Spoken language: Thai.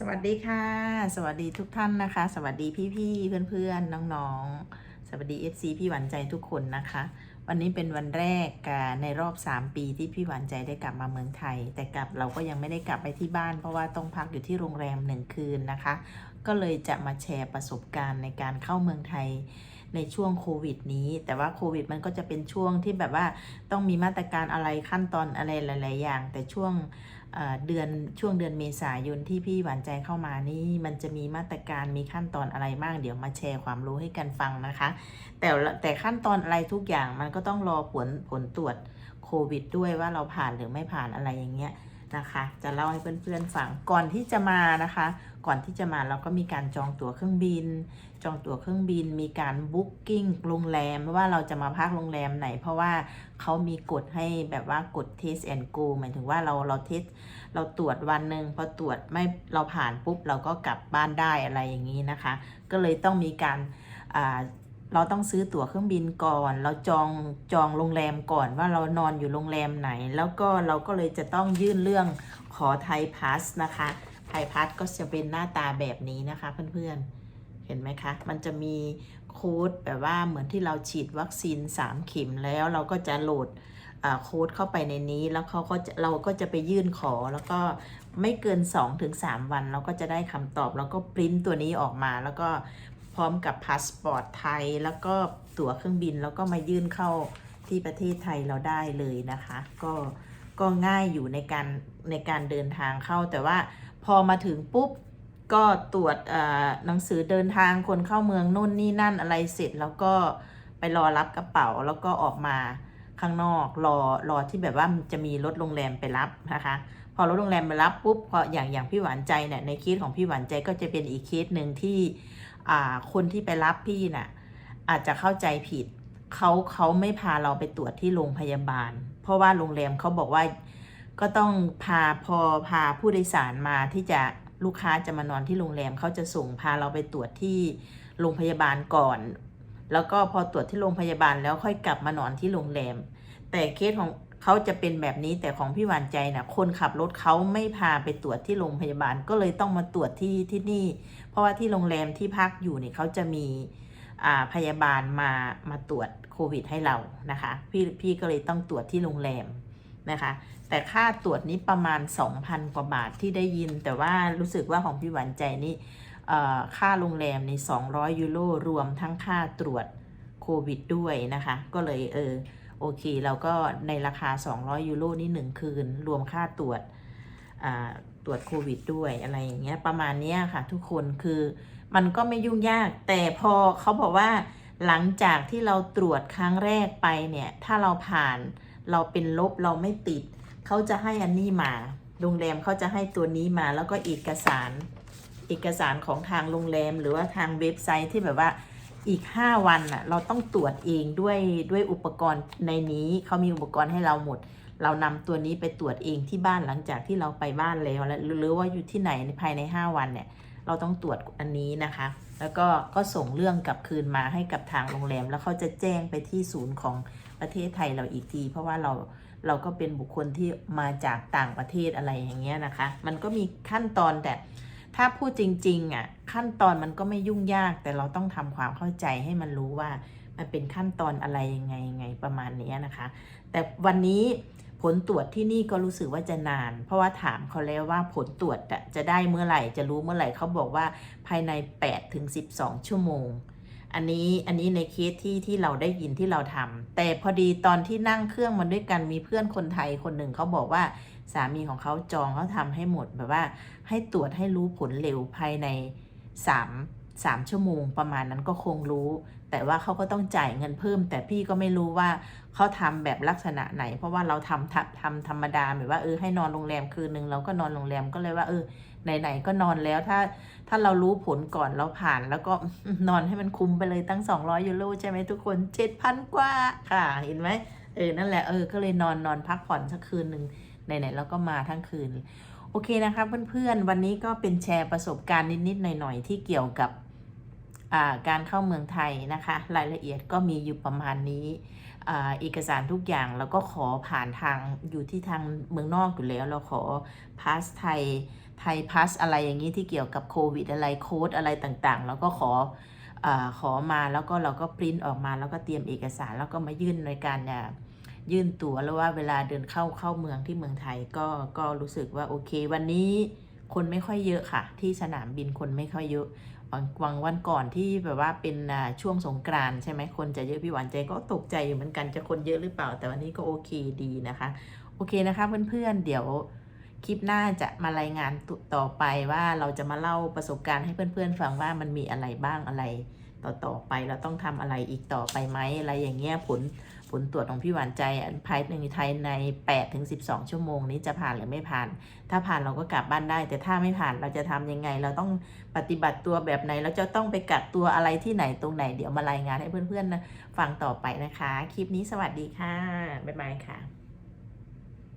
สวัสดีค่ะ สวัสดีทุกท่านนะคะ สวัสดีพี่ๆเพื่อนๆน้องๆ สวัสดี FC พี่หวานใจทุกคนนะคะ วันนี้เป็นวันแรกอ่าในรอบ 3 ปีที่พี่หวานใจได้กลับมาเมืองไทย แต่กลับเราก็ยังไม่ได้กลับไปที่บ้าน เพราะว่าต้องพักอยู่ที่โรงแรมหนึ่งคืนนะคะ ก็เลยจะมาแชร์ประสบการณ์ในการเข้าเมืองไทย ในช่วงโควิดนี้ แต่ว่าโควิดมันก็จะเป็นช่วงที่แบบว่าต้องมีมาตรการอะไรขั้นตอนอะไรหลาย ๆ อย่าง แต่ช่วงเดือนช่วงเดือนเมษายนที่พี่หวานใจเข้ามานี่มันจะมีมาตรการมีขั้นตอนอะไรบ้างเดี๋ยวมาแชร์ความรู้ให้กันฟังนะคะ แต่ละแต่ขั้นตอนอะไรทุกอย่างมันก็ต้องรอผลผลตรวจโควิดด้วยว่าเราผ่านหรือไม่ผ่านอะไรอย่างเงี้ย นะคะ จะเล่าให้เพื่อนๆฟังก่อนที่จะมานะคะ ก่อนที่จะมาเราก็มีการจองตั๋วเครื่องบิน จองตั๋วเครื่องบิน มีการบุ๊กกิ้งโรงแรมว่าเราจะมาพักโรงแรมไหน เพราะว่าเขามีกฎให้แบบว่ากฎ test and go หมายถึงว่าเราเราเทสเราตรวจวันหนึ่งพอตรวจไม่เราผ่านปุ๊บเราก็กลับบ้านได้อะไรอย่างนี้นะคะ ก็เลยต้องมีการ เราต้องซื้อตั๋วเครื่องบินก่อน เราจองจองโรงแรมก่อนว่าเรานอนอยู่โรงแรมไหน แล้วก็เราก็เลยจะต้องยื่นเรื่องขอไทยพาสนะคะไทยพาสก็จะเป็นหน้าตาแบบนี้นะคะเพื่อนๆ เห็นไหมคะ มันจะมีโค้ดแบบว่าเหมือนที่เราฉีดวัคซีน 3 เข็มแล้วเราก็จะโหลดอ่าโค้ดเข้าไปในนี้แล้วเขาก็จะเราก็จะไปยื่นขอแล้วก็ไม่เกิน 2-3 วัน เราก็จะได้คำตอบ แล้วก็ปริ้นตัวนี้ออกมาแล้วก็ ร้อมกับพาสปอร์ตไทย แล้วก็ตั๋วเครื่องบินแล้วก็มายื่นเข้าที่ประเทศไทยเราได้เลยนะคะ ก็ก็ง่ายอยู่ในการในการเดินทางเข้า แต่ว่าพอมาถึงปุ๊บก็ตรวจเอ่อหนังสือเดินทางคนเข้าเมืองนู่นนี่นั่นอะไรเสร็จ แล้วก็ไปรอรับกระเป๋าแล้วก็ออกมาข้างนอกรอรอที่แบบว่าจะมีรถโรงแรมไปรับนะคะ พอรถโรงแรมไปรับปุ๊บพออย่างอย่างพี่หวานใจเนี่ยในเคสของพี่หวานใจก็จะเป็นอีกเคสหนึ่งที่อ่าคนที่ไปรับพี่น่ะอาจจะเข้าใจผิดเขาเขาไม่พาเราไปตรวจที่โรงพยาบาล เพราะว่าโรงแรมเขาบอกว่าก็ต้องพาพอพาผู้โดยสารมาที่จะลูกค้าจะมานอนที่โรงแรมเขาจะส่งพาเราไปตรวจที่โรงพยาบาลก่อน แล้วก็พอตรวจที่โรงพยาบาลแล้วค่อยกลับมานอนที่โรงแรม แต่เคสของเขาจะเป็นแบบนี้แต่ของพี่หวานใจนะคนขับรถเขาไม่พาไปตรวจที่โรงพยาบาลก็เลยต้องมาตรวจที่ที่นี่ เพราะว่าที่โรงแรมที่พักอยู่เนี่ยเขาจะมีพยาบาลมามาตรวจโควิด ให้เรานะคะ พี่พี่ก็เลยต้องตรวจที่โรงแรมนะคะ แต่ค่าตรวจนี้ประมาณ 2,000 กว่าบาทที่ได้ยิน แต่ว่ารู้สึกว่าของพี่หวานใจนี่ค่าโรงแรมใน 200 ยูโรรวมทั้งค่าตรวจโควิด ด้วยนะคะ ก็เลยเออ โอเคเราก็ในราคา 200 ยูโรนี่ 1 คืน รวมค่าตรวจตรวจโควิดด้วยอะไรอย่างเงี้ยประมาณเนี้ยค่ะทุกคนคือมันก็ไม่ยุ่งยาก แต่พอเขาบอกว่าหลังจากที่เราตรวจครั้งแรกไปเนี่ย ถ้าเราผ่านเราเป็นลบเราไม่ติด เขาจะให้อันนี้มา โรงแรมเขาจะให้ตัวนี้มาแล้วก็เอกสาร เอกสารของทางโรงแรมหรือว่าทางเว็บไซต์ที่แบบว่า อีก 5 วันน่ะเราต้องตรวจเองด้วยด้วยอุปกรณ์ในนี้เขามีอุปกรณ์ให้เราหมด เรานำตัวนี้ไปตรวจเองที่บ้านหลังจากที่เราไปบ้านแล้วแล้วหรือว่าอยู่ที่ไหนในภายใน 5 วันเนี่ยเราต้องตรวจอันนี้นะคะ แล้วก็ก็ส่งเรื่องกลับคืนมาให้กับทางโรงแรม แล้วเขาจะแจ้งไปที่ศูนย์ของประเทศไทยเราอีกที เพราะว่าเราเราก็เป็นบุคคลที่มาจากต่างประเทศอะไรอย่างเงี้ยนะคะ มันก็มีขั้นตอนแต่ ถ้าพูดจริงๆอะขั้นตอนมันก็ไม่ยุ่งยาก แต่เราต้องทำความเข้าใจให้มันรู้ว่ามันเป็นขั้นตอนอะไรยังไงยังไงประมาณนี้นะคะ แต่วันนี้ผลตรวจที่นี่ก็รู้สึกว่าจะนาน เพราะว่าถามเขาแล้วว่าผลตรวจจะได้เมื่อไหร่จะรู้เมื่อไหร่เขาบอกว่าภายใน8ถึง12 ชั่วโมง อันนี้อันนี้ในเคสที่ที่เราได้ยินที่เราทำแต่พอดีตอนที่นั่งเครื่องมันด้วยกันมีเพื่อนคนไทยคนหนึ่งเขาบอกว่าสามีของเขาจองเขาทำให้หมดแบบว่า ให้ตรวจให้รู้ผลเร็วภายใน3 3 ชั่วโมงประมาณนั้นก็คงรู้ แต่ว่าเขาก็ต้องจ่ายเงินเพิ่ม แต่พี่ก็ไม่รู้ว่าเขาทำแบบลักษณะไหน เพราะว่าเราทำทำทำธรรมดาแบบว่าเออให้นอนโรงแรมคืนนึงเราก็นอนโรงแรมก็เลยว่าเออไหนๆก็นอนแล้วถ้าถ้าเรารู้ผลก่อนเราผ่านแล้วก็นอนให้มันคุ้มไปเลยตั้ง 200ยูโรใช่ไหมทุกคน 7,000 กว่าค่ะเห็นไหมเออนั่นแหละเออก็เลยนอนนอนพักผ่อนสักคืนหนึ่งไหนๆเราก็มาทั้งคืนโอเคนะคะเพื่อนๆ วันนี้ก็เป็นแชร์ประสบการณ์นิด ๆ หน่อย ๆ ที่เกี่ยวกับ การเข้าเมืองไทยนะคะ รายละเอียดก็มีอยู่ประมาณนี้อเอกสารทุกอย่างเราก็ขอผ่านทางอยู่ที่ทางเมืองนอกอยู่แล้ว เราขอพาสไทยไทยพัสอะไรอย่างนี้ที่เกี่ยวกับโควิดอะไรโค้ดอะไรต่างๆ แล้วก็ขออขอมาแล้วก็เราก็ปริ้นออกมาแล้วก็เตรียมเอกสารแล้วก็มายื่นในการเนี่ยยื่นตั๋วแล้วว่าเวลาเดินเข้าเข้าเมืองที่เมืองไทยก็ก็รู้สึกว่าโอเค วันนี้ คนไม่ค่อยเยอะค่ะ ที่สนามบินคนไม่ค่อยเยอะวังวันวันก่อนที่แบบว่าเป็นช่วงสงกรานใช่ไหมคนจะเยอะพี่หวานใจก็ตกใจอยู่เหมือนกันจะคนเยอะหรือเปล่า แต่วันนี้ก็โอเคดีนะคะ โอเคนะคะเพื่อนๆเดี๋ยวคลิปหน้าจะมารายงานต่อไปว่าเราจะมาเล่าประสบการณ์ให้เพื่อนๆฟังว่ามันมีอะไรบ้างอะไร ต่อต่อไปเราต้องทำอะไรอีกต่อไปไหมอะไรอย่างเงี้ยผลผลตรวจของพี่หวานใจอันภายในไทยใน8ถึง12 ชั่วโมงนี้จะผ่านหรือไม่ผ่าน ถ้าผ่านเราก็กลับบ้านได้ แต่ถ้าไม่ผ่านเราจะทำยังไง เราต้องปฏิบัติตัวแบบไหน เราจะต้องไปกักตัวอะไรที่ไหนตรงไหน เดี๋ยวมารายงานให้เพื่อนๆนะฟังต่อไปนะคะ คลิปนี้สวัสดีค่ะ บ๊ายบายค่ะ